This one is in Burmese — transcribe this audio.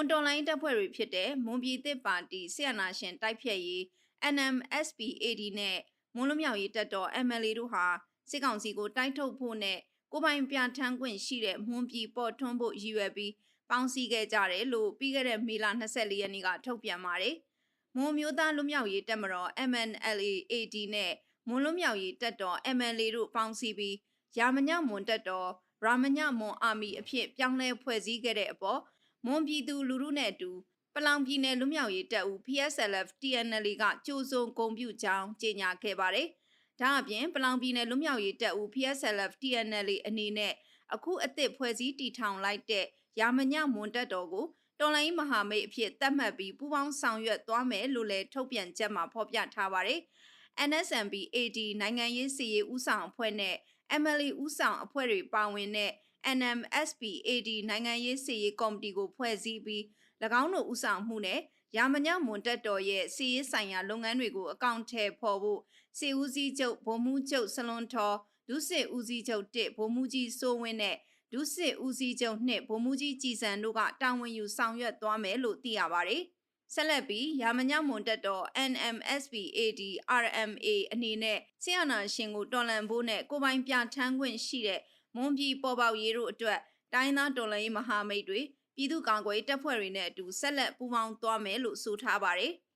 ွန်တော်လိုင်းတပ်ဖွဲ့တွေဖြစ်တဲ့မွန်ပြည်သစ်ပါတီဆီယနာရှင်တိုက်ဖြတ်ရေး NMSPAD နဲ့မွန်လူမျိုးရေးတပ်တော် MLA တို့ဟာစစ်ကောင်စီကိုတိုက်ထုတ်ဖို့နဲ့ကိုယ်ပိုင်ပြဋ္ဌာန်းခွင့်ရှိတဲ့မွန်ပြည်ပေါ်ထွန်းဖို့ရည်ရွယ်ပြီးပေါင်းစည်းခဲ့ကြတယ်လို့ပြီးခဲ့တဲ့မေလ24ရက်နေ့ကထုတ်ပြန်ပါတယ်။မွန်မျိုးသားလူမျိုးရေးတပ်မတော် MNLA-AD နဲ့မွန်လူမျိုးရေးတပ်တော် MLA တို့ပေါင်းစည်းပြီးရာမညမွန်တပ်တော်ရာမညမွန်အာမီအဖြစ်ပြောင်းလဲဖွဲ့စည်းခဲ့တဲ့အပေါ် မွန်ပြည်သူလူထုနဲ့အတူပလောင်ပြည်နယ်လူမျိုးရေးတပ်ဦး PSLF TNL ကကြိုးစုံဂုံပြုကြောင်းကြေညာခဲ့ပါတယ်။ဒါအပြင်ပလောင်ပြည်နယ်လူမျိုးရေးတပ်ဦး PSLF TNL အနေနဲ့အခုအသစ်ဖွဲ့စည်းတည်ထောင်လိုက်တဲ့ရာမညမွန်တပ်တော်ကိုတော်လိုင်းမဟာမိတ်အဖြစ်သတ်မှတ်ပြီးပူးပေါင်းဆောင်ရွက်သွားမယ်လို့လည်းထုတ်ပြန်ချက်မှာဖော်ပြထားပါတယ်။ NSMB AD နိုင်ငံရေးစီရေးဦးဆောင်အဖွဲ့နဲ့ MLA ဦးဆောင်အဖွဲ့တွေပါဝင်တဲ့ NMSP AD နိုင်ငံရေးစီရေးကော်မတီကိုဖွဲ့စည်းပြီး၎င်းတို့ဦးဆောင်မှုနဲ့ရာမညမွန်တက်တော်ရဲ့စီရေးဆိုင်ရာလုပ်ငန်းတွေကိုအကောင့်ထဲပေါ်ဖို့စီဦးစီးချုပ်ဗိုလ်မှူးချုပ်စလွန်ထော်ဒုစစ်ဦးစီးချုပ်1ဗိုလ်မှူးကြီးစိုးဝင်းနဲ့ဒုစစ်ဦးစီးချုပ်2ဗိုလ်မှူးကြီးကြည်စံတို့ကတာဝန်ယူဆောင်ရွက်သွားမယ်လို့သိရပါတယ်။ဆက်လက်ပြီးရာမညမွန်တက်တော် NMSPAD RMA အနေနဲ့ဆရာနာရှင်ကိုတော်လန်ဖို့နဲ့ကိုယ်ပိုင်ပြဋ္ဌာန်းခွင့်ရှိတဲ့ မွန်ပြည်ပေါ်ပေါရေးတို့အတွက်တိုင်းသားတော်လှန်ရေးမဟာမိတ်တွေပြည်သူ့ကာကွယ်ရေးတပ်ဖွဲ့တွေနဲ့အတူဆက်လက်ပူးပေါင်းသွားမယ်လို့ဆိုထားပါတယ်။